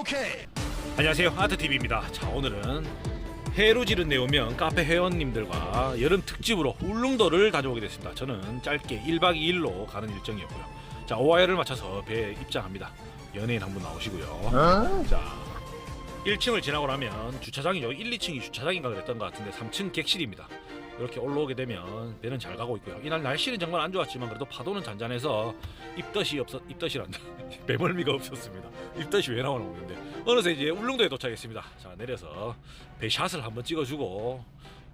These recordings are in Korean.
오케이. 안녕하세요. 아트TV입니다. 자 오늘은 해로 지른 내오면 카페 회원님들과 여름 특집으로 울릉도를 다녀오게 됐습니다. 저는 짧게 1박 2일로 가는 일정이었고요. 자 오하이를 맞춰서 배에 입장합니다. 연예인 한 분 나오시고요. 자 1층을 지나고 나면 주차장이 여기 1, 2층이 주차장인가 그랬던 것 같은데 3층 객실입니다 이렇게 올라오게 되면 배는 잘 가고 있고요 이날 날씨는 정말 안 좋았지만 그래도 파도는 잔잔해서 입덧이 없었 입덧이란다 배멀미가 없었습니다 입덧이 왜 나오나 모르겠는데 어느새 이제 울릉도에 도착했습니다. 자 내려서 배샷을 한번 찍어주고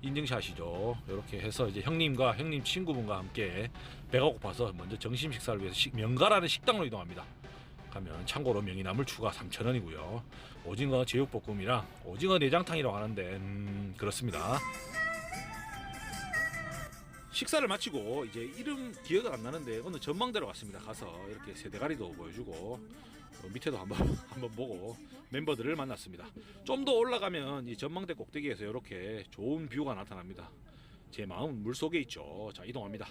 인증샷이죠. 이렇게 해서 이제 형님과 형님 친구분과 함께 배가 고파서 먼저 점심 식사를 위해서 식, 명가라는 식당으로 이동합니다. 가면 참고로 명이나물 추가 3,000원이고요. 오징어 제육볶음이랑 오징어 내장탕이라고 하는데 음, 그렇습니다. 식사를 마치고 이제 이름 기억은 안 나는데 어느 전망대로 갔습니다. 가서 이렇게 세대가리도 보여주고 어, 밑에도 한번 한번 보고 멤버들을 만났습니다. 좀 더 올라가면 이 전망대 꼭대기에서 이렇게 좋은 뷰가 나타납니다. 제 마음은 물 속에 있죠. 자 이동합니다.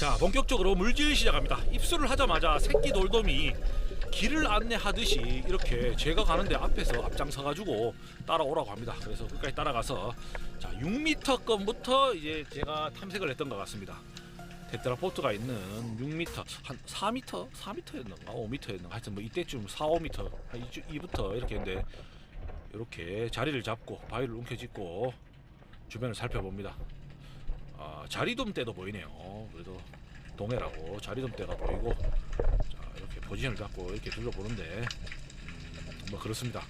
자 본격적으로 물질 시작합니다. 입수를 하자마자 새끼 돌돔이 길을 안내하듯이 이렇게 제가 가는데 앞에서 앞장서가지고 따라오라고 합니다. 그래서 끝까지 따라가서 자 6m 건부터 이제 제가 탐색을 했던 것 같습니다. 테트라포트가 있는 6m 한 4m 4m였는가 5m였는가 하여튼 뭐 이때쯤 4, 5m 한 이부터 이렇게 했는데 이렇게 자리를 잡고 바위를 움켜쥐고 주변을 살펴봅니다. 아, 자리돔 때도 보이네요. 그래도 동해라고 자리돔 때가 보이고 포지션을 잡고 이렇게 둘러보는데 음, 뭐 그렇습니다.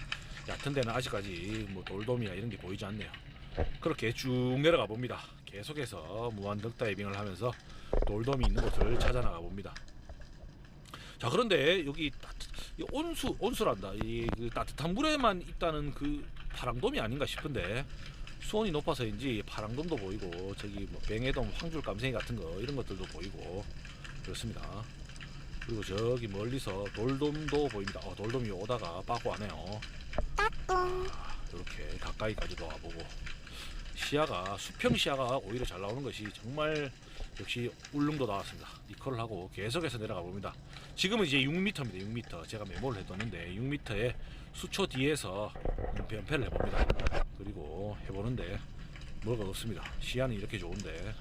얕은 데는 아직까지 뭐 돌돔이나 이런 게 보이지 않네요. 그렇게 쭉 내려가 봅니다. 계속해서 무한 덕 다이빙을 하면서 돌돔이 있는 곳을 찾아 나가 봅니다. 자 그런데 여기 따뜻, 이 온수 온수란다. 이 그 따뜻한 물에만 있다는 그 파랑돔이 아닌가 싶은데 수온이 높아서인지 파랑돔도 보이고 저기 뭐 뱅에돔, 황줄 감생이 같은 거 이런 것들도 보이고 그렇습니다. 그리고 저기 멀리서 돌돔도 보입니다. 어, 돌돔이 오다가 빠고 하네요. 이렇게 가까이까지도 와보고 시야가 수평 시야가 오히려 잘 나오는 것이 정말 역시 울릉도 나왔습니다. 이컬을 하고 계속해서 내려가 봅니다. 지금은 이제 6m입니다. 6m. 제가 메모를 해뒀는데 6m에 수초 뒤에서 변패를 해봅니다. 그리고 해보는데 뭐가 없습니다. 시야는 이렇게 좋은데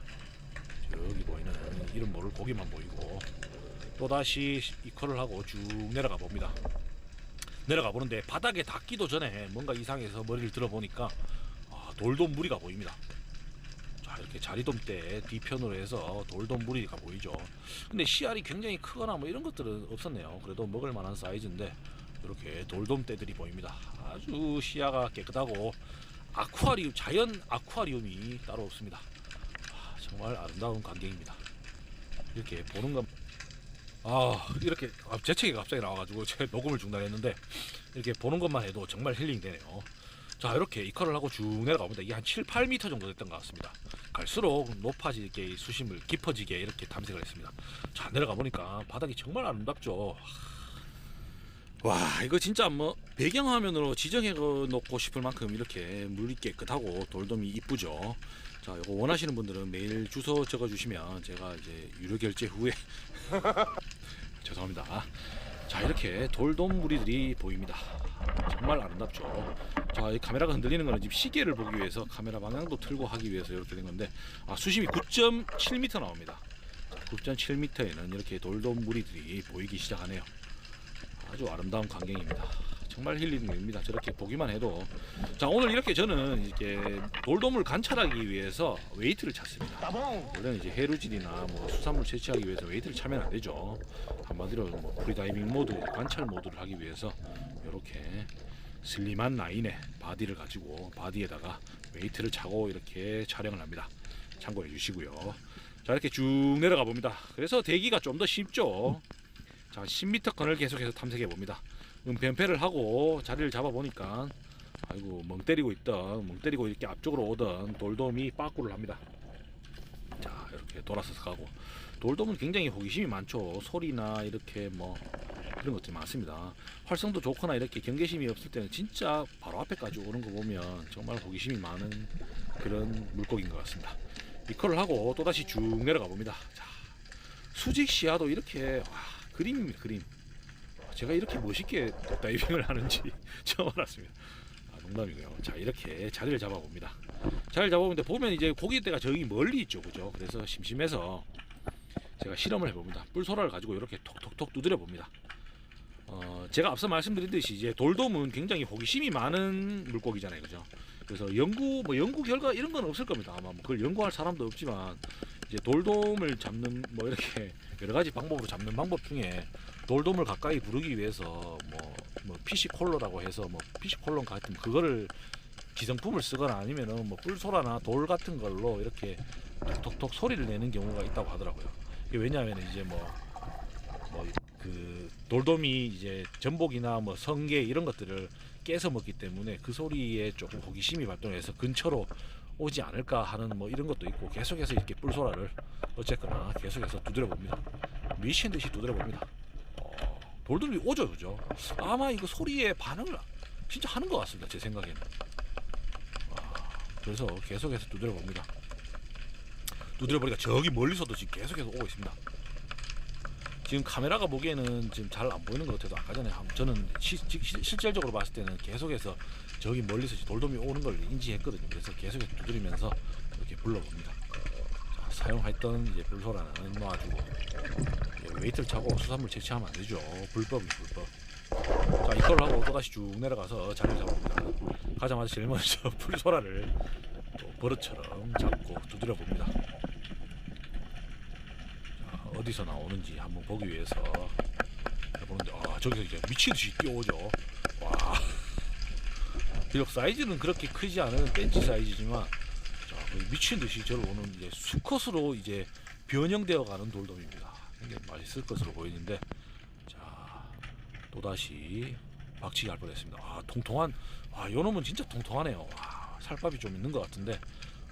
저기 보이는 이름 모를 고기만 보이고 또다시 이컬을 하고 쭉 내려가 봅니다. 내려가 보는데 바닥에 닿기도 전에 뭔가 이상해서 머리를 들어보니까 아, 돌돔 무리가 보입니다. 자 이렇게 자리돔 때 뒤편으로 해서 돌돔 무리가 보이죠. 근데 씨알이 굉장히 크거나 뭐 이런 것들은 없었네요. 그래도 먹을 만한 사이즈인데 이렇게 돌돔 떼들이 보입니다. 아주 시야가 깨끗하고 아쿠아리움 자연 아쿠아리움이 따로 없습니다. 아, 정말 아름다운 광경입니다. 이렇게 보는 것 아 이렇게 아, 재채기가 갑자기 나와가지고 제가 녹음을 중단했는데 이렇게 보는 것만 해도 정말 힐링 되네요. 자 이렇게 이컬을 하고 쭉 내려가 봅니다. 이게 한 7, 8m 정도 됐던 것 같습니다. 갈수록 높아지게 이 수심을 깊어지게 이렇게 탐색을 했습니다. 자 내려가 보니까 바닥이 정말 아름답죠. 와 이거 진짜 뭐 배경화면으로 지정해 놓고 싶을 만큼 이렇게 물이 깨끗하고 돌돔이 이쁘죠. 자 이거 원하시는 분들은 메일 주소 적어주시면 제가 이제 유료 결제 후에 죄송합니다. 자 이렇게 돌돔 무리들이 보입니다. 정말 아름답죠. 자, 이 카메라가 흔들리는 거는 지금 시계를 보기 위해서 카메라 방향도 틀고 하기 위해서 이렇게 된 건데, 아, 수심이 9.7m 나옵니다. 9.7m에는 이렇게 돌돔 무리들이 보이기 시작하네요. 아주 아름다운 광경입니다. 정말 힐링입니다. 저렇게 보기만 해도. 자, 오늘 이렇게 저는 이렇게 돌돔을 관찰하기 위해서 웨이트를 찼습니다. 원래는 이제 해루질이나 뭐 수산물 채취하기 위해서 웨이트를 차면 안 되죠. 한마디로 뭐 프리다이빙 모드, 관찰 모드를 하기 위해서 이렇게 슬림한 라인에 바디를 가지고 바디에다가 웨이트를 차고 이렇게 촬영을 합니다. 참고해 주시고요. 자 이렇게 쭉 내려가 봅니다. 그래서 대기가 좀 더 쉽죠. 자 10m 건을 계속해서 탐색해 봅니다. 음, 변패를 하고 자리를 잡아 보니까 아이고 멍 때리고 있던 멍 때리고 이렇게 앞쪽으로 오던 돌돔이 빠꾸를 합니다. 자 이렇게 돌아서서 가고. 돌돔은 굉장히 호기심이 많죠. 소리나 이렇게 뭐 그런 것들이 많습니다. 활성도 좋거나 이렇게 경계심이 없을 때는 진짜 바로 앞에까지 오는 거 보면 정말 호기심이 많은 그런 물고기인 것 같습니다. 이컬을 하고 또다시 쭉 내려가 봅니다. 자 수직 시야도 이렇게 와, 그림입니다 그림 제가 이렇게 멋있게 다이빙을 하는지 처음 알았습니다. 아, 농담이고요. 자 이렇게 자리를 잡아봅니다. 자리를 잡아보는데 보면 이제 고기대가 저기 멀리 있죠. 그죠? 그래서 심심해서 제가 실험을 해봅니다. 뿔소라를 가지고 이렇게 톡톡톡 두드려 봅니다. 어, 제가 앞서 말씀드렸듯이 이제 돌돔은 굉장히 호기심이 많은 물고기잖아요. 그죠? 그래서 연구 뭐 연구 결과 이런 건 없을 겁니다. 아마 뭐 그걸 연구할 사람도 없지만 이제 돌돔을 잡는 뭐 이렇게 여러 가지 방법으로 잡는 방법 중에 돌돔을 가까이 부르기 위해서 뭐, 뭐 피시 콜러라고 해서 뭐 피시 콜러 같은 그거를 기성품을 쓰거나 아니면은 뭐 뿔소라나 돌 같은 걸로 이렇게 톡톡톡 소리를 내는 경우가 있다고 하더라고요. 왜냐하면 이제 뭐 뭐 그 돌돔이 이제 전복이나 뭐 성게 이런 것들을 깨서 먹기 때문에 그 소리에 조금 호기심이 발동해서 근처로 오지 않을까 하는 뭐 이런 것도 있고 계속해서 이렇게 뿔소라를 어쨌거나 계속해서 두드려 봅니다. 미친 듯이 두드려 봅니다. 어, 돌돔이 오죠, 그죠? 아마 이거 소리에 반응을 진짜 하는 것 같습니다, 제 생각에는. 아, 그래서 계속해서 두드려 봅니다. 두드려 보니까 저기 멀리서도 지금 계속해서 오고 있습니다. 지금 카메라가 보기에는 지금 잘 안 보이는 것 같아도 아까 전에 한- 저는 시, 시- 시- 실질적으로 봤을 때는 계속해서 저기 멀리서 돌돔이 오는 걸 인지했거든요. 그래서 계속해서 두드리면서 이렇게 불러봅니다. 자, 사용했던 이제 불소라는 놔주고 예, 웨이트를 차고 수산물 채취하면 안 되죠. 불법이 불법. 자 이걸 하고 또 다시 쭉 내려가서 자리를 잡아봅니다. 가자마자 제일 먼저 불소라를 또 버릇처럼 잡고 두드려 봅니다. 자, 어디서 나오는지 한번 보기 위해서 보는데 아 저기서 이제 미친 듯이 뛰어오죠. 와. 비록 사이즈는 그렇게 크지 않은 벤치 사이즈지만 자, 미친 듯이 저를 오는 이제 수컷으로 이제 변형되어 가는 돌돔입니다. 굉장히 맛있을 것으로 보이는데 자 또다시 박치기 할 뻔했습니다. 아 통통한 아 요놈은 진짜 통통하네요. 와 살밥이 좀 있는 것 같은데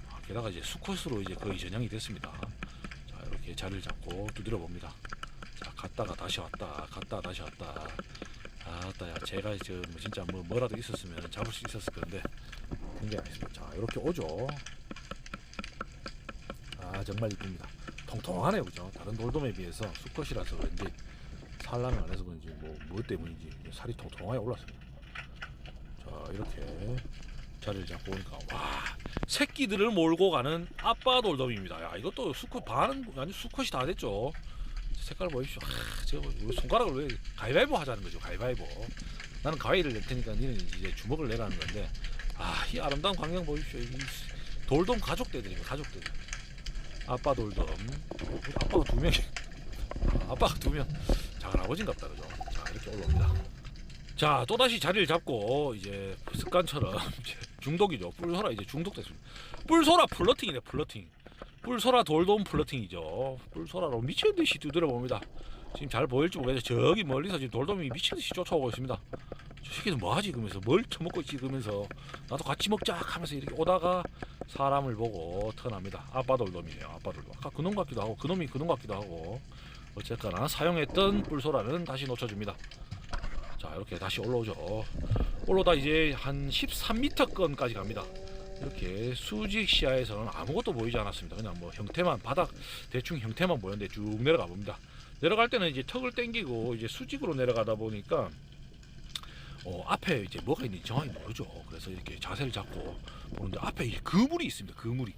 아, 게다가 이제 수컷으로 이제 거의 전향이 됐습니다. 자 이렇게 자리를 잡고 두드려 봅니다. 자 갔다가 다시 왔다 갔다 다시 왔다 아따 야 제가 저뭐 진짜 뭐 뭐라도 있었으면 잡을 수 있었을 건데 굉장히 아쉽습니다. 자 이렇게 오죠. 아 정말 이쁩니다. 통통하네요, 그죠? 다른 돌돔에 비해서 수컷이라서 그런지 산란을 안 해서 그런지 뭐 무엇 때문인지 살이 통통하게 올랐습니다. 자 이렇게 자리를 잡고 오니까 와 새끼들을 몰고 가는 아빠 돌돔입니다. 야 이것도 수컷 반은 아니 수컷이 다 됐죠. 색깔 보십시오. 아, 제가 왜 손가락을 왜 가위바위보 하자는 거죠. 가위바위보. 나는 가위를 낼 테니까 니는 이제 주먹을 내라는 건데 아 이 아름다운 광경 보십시오. 이 돌돔 가족대들입니다. 가족들. 아빠 돌돔. 아빠가 두 명이. 아, 아빠가 두 명. 작은 아버지인갑다 그죠. 자 이렇게 올라옵니다. 자 또다시 자리를 잡고 이제 습관처럼 이제 중독이죠. 뿔소라 이제 중독됐습니다. 뿔소라 플러팅이네 플러팅. 뿔소라 돌돔 플러팅이죠. 뿔소라로 미친 듯이 두드려 봅니다. 지금 잘 보일지 모르겠는데 저기 멀리서 지금 돌돔이 미친 듯이 쫓아오고 있습니다. 저 새끼는 뭐하지 그러면서 뭘 처먹고 있지 그러면서 나도 같이 먹자 하면서 이렇게 오다가 사람을 보고 턴합니다. 아빠 돌돔이네요. 아빠 돌돔. 아까 그놈 같기도 하고 그놈이 그놈 같기도 하고 어쨌거나 사용했던 뿔소라는 다시 놓쳐줍니다. 자 이렇게 다시 올라오죠. 올라오다 이제 한 13m권까지 갑니다. 이렇게 수직 시야에서는 아무것도 보이지 않았습니다. 그냥 뭐 형태만 바닥 대충 형태만 보였는데 쭉 내려가 봅니다. 내려갈 때는 이제 턱을 당기고 이제 수직으로 내려가다 보니까 어, 앞에 이제 뭐가 있는지 정확히 모르죠. 그래서 이렇게 자세를 잡고 보는데 앞에 이 그물이 있습니다. 그물이.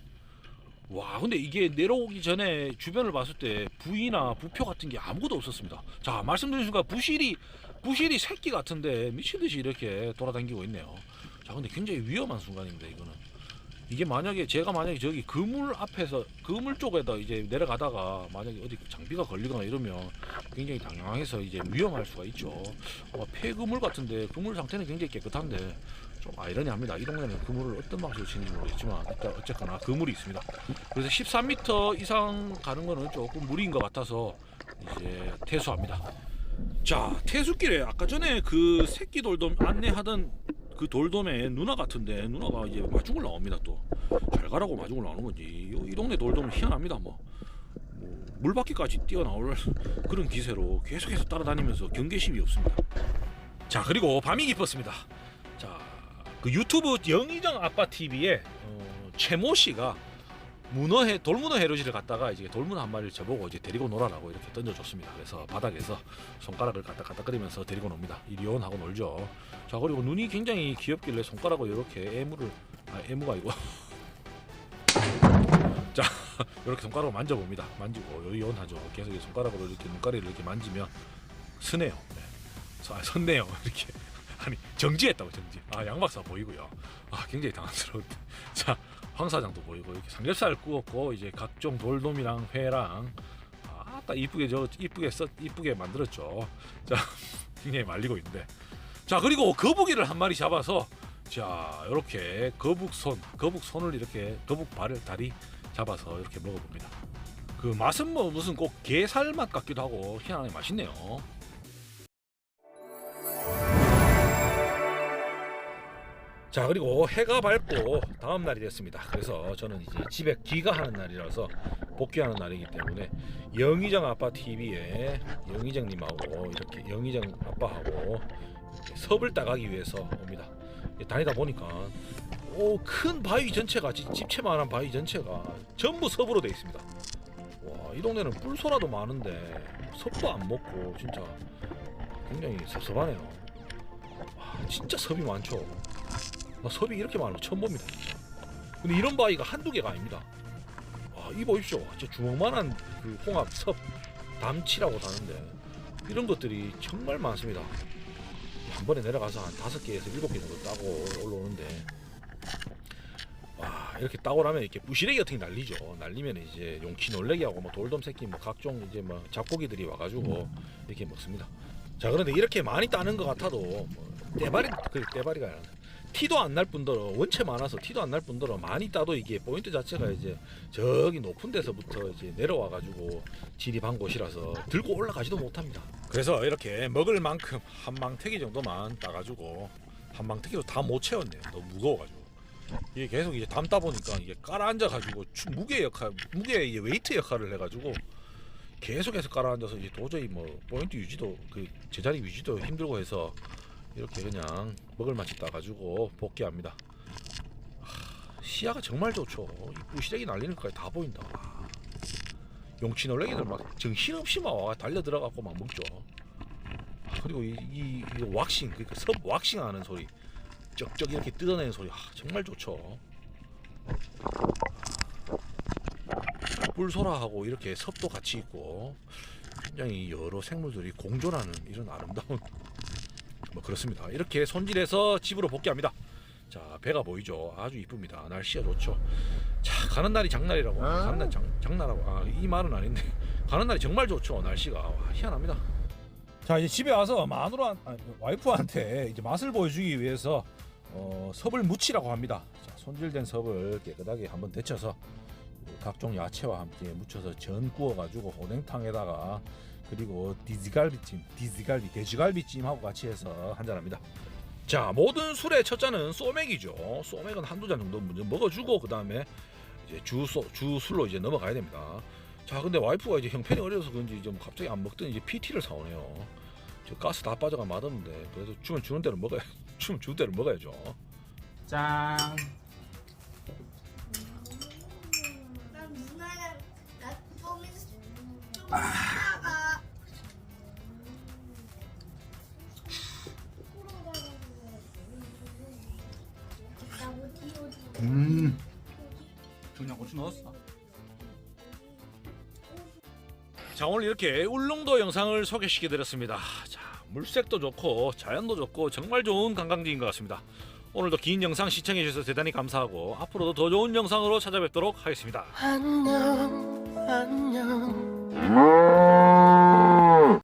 와, 근데 이게 내려오기 전에 주변을 봤을 때 부위나 부표 같은 게 아무것도 없었습니다. 자, 말씀드린 순간 부실이 부실이 새끼 같은데 미친 듯이 이렇게 돌아다니고 있네요. 자, 근데 굉장히 위험한 순간입니다. 이거는. 이게 만약에 제가 만약에 저기 그물 앞에서 그물 쪽에다 이제 내려가다가 만약에 어디 장비가 걸리거나 이러면 굉장히 당황해서 이제 위험할 수가 있죠. 어, 폐그물 같은데 그물 상태는 굉장히 깨끗한데 좀 아이러니합니다. 이 동네는 그물을 어떤 방식으로 치는지 모르겠지만 일단 어쨌거나 그물이 있습니다. 그래서 13m 이상 가는 거는 조금 무리인 것 같아서 이제 퇴수합니다. 자 퇴수길에 아까 전에 그 새끼 돌돔 안내하던 그 돌돔의 누나 같은데 누나가 이제 마중을 나옵니다 또. 잘 가라고 마중을 나오는 건지. 이, 이 동네 돌돔은 희한합니다 뭐, 뭐 물바퀴까지 뛰어나올 그런 기세로 계속해서 따라다니면서 경계심이 없습니다. 자 그리고 밤이 깊었습니다. 자 그 유튜브 영의정 아빠 TV에 어, 최모 씨가 문어회 돌문어 해루지를 갖다가 이제 돌문어 한 마리를 저보고 이제 데리고 놀아라고 이렇게 던져줬습니다. 그래서 바닥에서 손가락을 갖다 갖다 끓이면서 데리고 놉니다. 이리온 하고 놀죠. 자 그리고 눈이 굉장히 귀엽길래 손가락으로 이렇게 애무를 아 애무가 아니고 자 이렇게 손가락으로 만져봅니다. 만지고 요이온하죠. 계속 이 손가락으로 이렇게 눈가리를 이렇게 만지면 스네요. 네. 서- 아, 섰네요. 이렇게 아니 정지했다고 정지. 아 양박사 보이고요. 아 굉장히 당황스러운데. 자 황사장도 보이고 이렇게 삼겹살 구웠고 이제 각종 돌돔이랑 회랑 아딱 이쁘게 저 이쁘게 써 이쁘게 만들었죠. 자 굉장히 말리고 있는데 자 그리고 거북이를 한 마리 잡아서 자 이렇게 거북 손 거북 손을 이렇게 거북 발을 다리 잡아서 이렇게 먹어봅니다. 그 맛은 뭐 무슨 꼭 게살 맛 같기도 하고 희한하게 맛있네요. 자 그리고 해가 밝고 다음 날이 됐습니다. 그래서 저는 이제 집에 귀가하는 날이라서 복귀하는 날이기 때문에 영희정 아빠 TV에 영희정님하고 이렇게 영희정 아빠하고 이렇게 섭을 따가기 위해서 옵니다. 다니다 보니까 오 큰 바위 전체가 집- 집채만한 바위 전체가 전부 섭으로 돼 있습니다. 와 이 동네는 뿔소라도 많은데 섭도 안 먹고 진짜 굉장히 섭섭하네요. 와 진짜 섭이 많죠. 나 섭이 이렇게 많은 거 처음 봅니다. 근데 이런 바위가 한두 개가 아닙니다. 와, 이 보십시오. 진짜 주먹만한 그 홍합, 섭, 담치라고 하는데 이런 것들이 정말 많습니다. 한 번에 내려가서 한 다섯 개에서 일곱 개 정도 따고 올라오는데 와 이렇게 따고 나면 이렇게 부시래기 같은 게 날리죠. 날리면 이제 용치 놀래기하고 뭐 돌돔 새끼 뭐 각종 이제 뭐 잡고기들이 와가지고 이렇게 먹습니다. 자 그런데 이렇게 많이 따는 것 같아도 뭐 떼발이 그 떼발이가 아니라 티도 안 날 뿐더러 원체 많아서 티도 안 날 뿐더러 많이 따도 이게 포인트 자체가 이제 저기 높은 데서부터 이제 내려와 가지고 진입한 곳이라서 들고 올라가지도 못합니다. 그래서 이렇게 먹을 만큼 한 망태기 정도만 따가지고 한 망태기로 다 못 채웠네요. 너무 무거워가지고 이게 계속 이제 담다 보니까 이게 깔아앉아 가지고 무게 역할, 무게 이게 웨이트 역할을 해가지고 계속해서 깔아앉아서 이제 도저히 뭐 포인트 유지도 그 제자리 유지도 힘들고 해서 이렇게 그냥 먹을 맛이 따가지고 복귀합니다. 하, 시야가 정말 좋죠. 이 부시래기 날리는 것까지 다 보인다. 용치 놀래기들 막 정신없이 막 와, 달려 들어가고 막 먹죠. 아, 그리고 이, 이, 이 왁싱 그러니까 섭 왁싱 하는 소리, 쩍쩍 이렇게 뜯어내는 소리 아, 정말 좋죠. 뿔소라하고 이렇게 섭도 같이 있고 굉장히 여러 생물들이 공존하는 이런 아름다운 뭐 그렇습니다. 이렇게 손질해서 집으로 복귀합니다. 자 배가 보이죠. 아주 이쁩니다. 날씨가 좋죠. 자 가는 날이 장날이라고. 가는 날 장, 장날하고 아, 이 말은 아닌데 가는 날이 정말 좋죠. 날씨가 와, 희한합니다. 자 이제 집에 와서 마누라 아니, 와이프한테 이제 맛을 보여주기 위해서 어, 섭을 무치라고 합니다. 자, 손질된 섭을 깨끗하게 한번 데쳐서 그 각종 야채와 함께 무쳐서 전 구워가지고 오뎅탕에다가 그리고 디지갈비찜, 디지갈비, 돼지갈비찜하고 같이 해서 한잔합니다. 자, 모든 술의 첫 잔은 소맥이죠. 소맥은 한두 잔 정도 먼저 먹어주고 그 다음에 이제 주소, 주술로 이제 넘어가야 됩니다. 자, 근데 와이프가 이제 형편이 어려서 그런지 좀 갑자기 안 먹더니 이제 PT를 사오네요. 저 가스 다 빠져가 맛없는데 그래도 주면 주는 대로 먹어야 주면 주는 대로 먹어야죠. 짠. 난 누나랑 나좀 음. 청양고추 넣었어. 자 오늘 이렇게 울릉도 영상을 소개시켜 드렸습니다. 자 물색도 좋고 자연도 좋고 정말 좋은 관광지인 것 같습니다. 오늘도 긴 영상 시청해 주셔서 대단히 감사하고 앞으로도 더 좋은 영상으로 찾아뵙도록 하겠습니다. 안녕 안녕